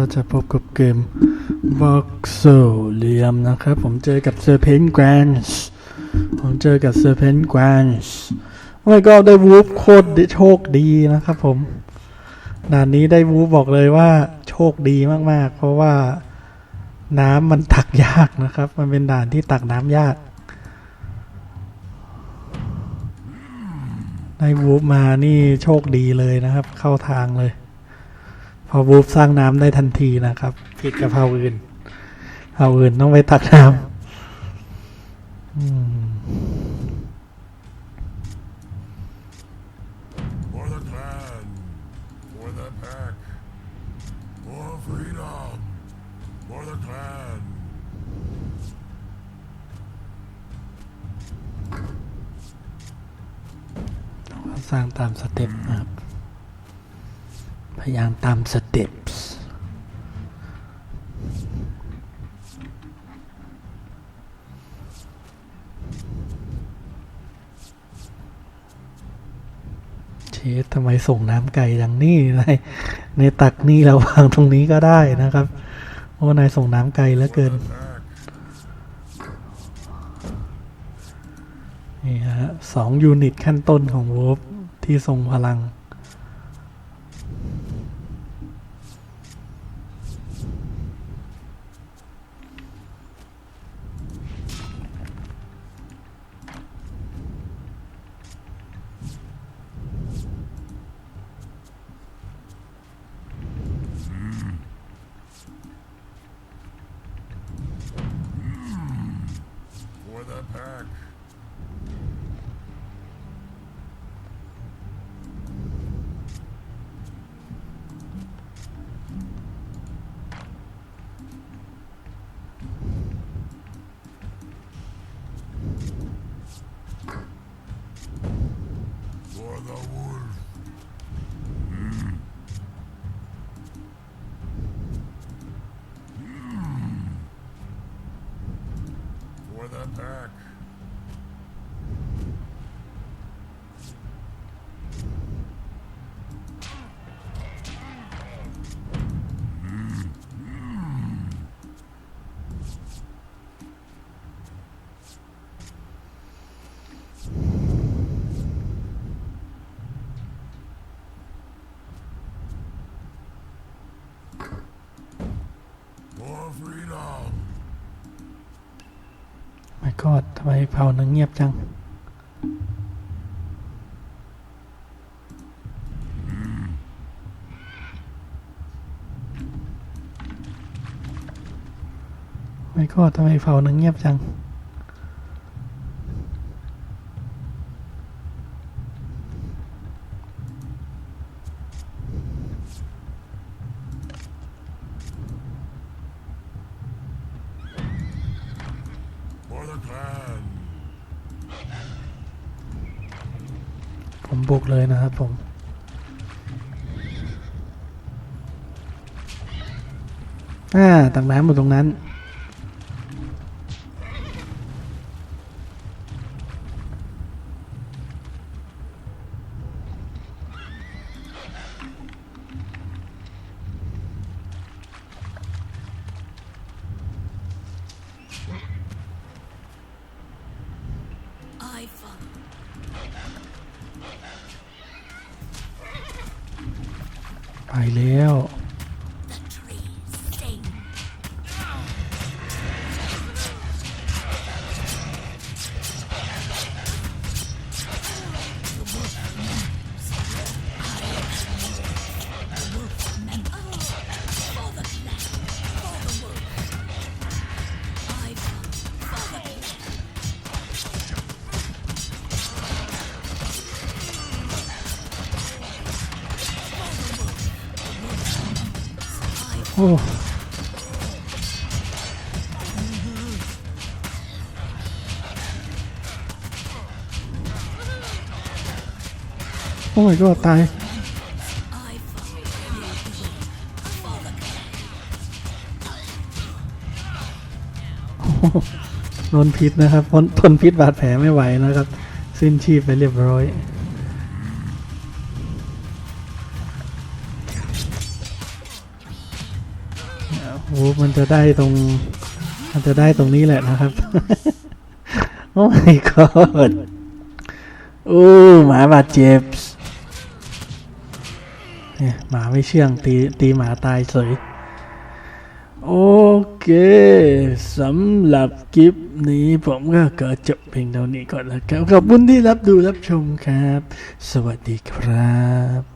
เราจะพบกับเกม b o x s o เลียมนะครับ ผมเจอกับ Serpent g r a n c e ผมเจอกับ Serpent g r a n c e โอ้ยก็ได้วูฟโคตรโชคดีนะครับผม ด่านนี้ได้วูฟบอกเลยว่าโชคดีมากๆ เพราะว่าน้ำมันตักยากนะครับ มันเป็นด่านที่ตักน้ำยากได้วูฟมานี่โชคดีเลยนะครับ เข้าทางเลย พอวูฟสร้างน้ำได้ทันทีนะครับ ผิดกับเผ่าอื่นเผ่าอื่นต้องไปตักน้ำอืม For the clan, for the pack, for freedom, for the clan. สร้างตามสเต็ปนะครับ พยายามตามสเต็ปเชฟทำไมส่งน้ำไก่อย่างนี้ในในตักนี่เราวางตรงนี้ก็ได้นะครับ โอ้ นายส่งน้ำไก่เหลือเกิน นี่ฮะสองยูนิตขั้นต้นของวูฟที่ทรงพลัง back. More freedom! ก็ทำไมเผานังเงียบจัง ไม่ก็ทำไมเผานังเงียบจัง ผมบุกเลยนะครับผมอ่าต่างน้ำอยู่ตรงนั้น ไปแล้ว โอ้ยก็ตายโดนพิษนะครับทนพิษบาดแผลไม่ไหวนะครับ สิ้นชีพไปเรียบร้อย วูฟมันจะได้ตรง มันจะได้ตรงนี้แหละนะครับ โอ้ my god โอ้หมาบาดเจ็บเนี่ยหมาไม่เชื่องตีตีหมาตายเฉยโอเคสำหรับคลิปนี้ผมก็ขอจบเพียงเท่านี้ก่อนแล้วครับ ขอบคุณที่รับดูรับชมครับ สวัสดีครับ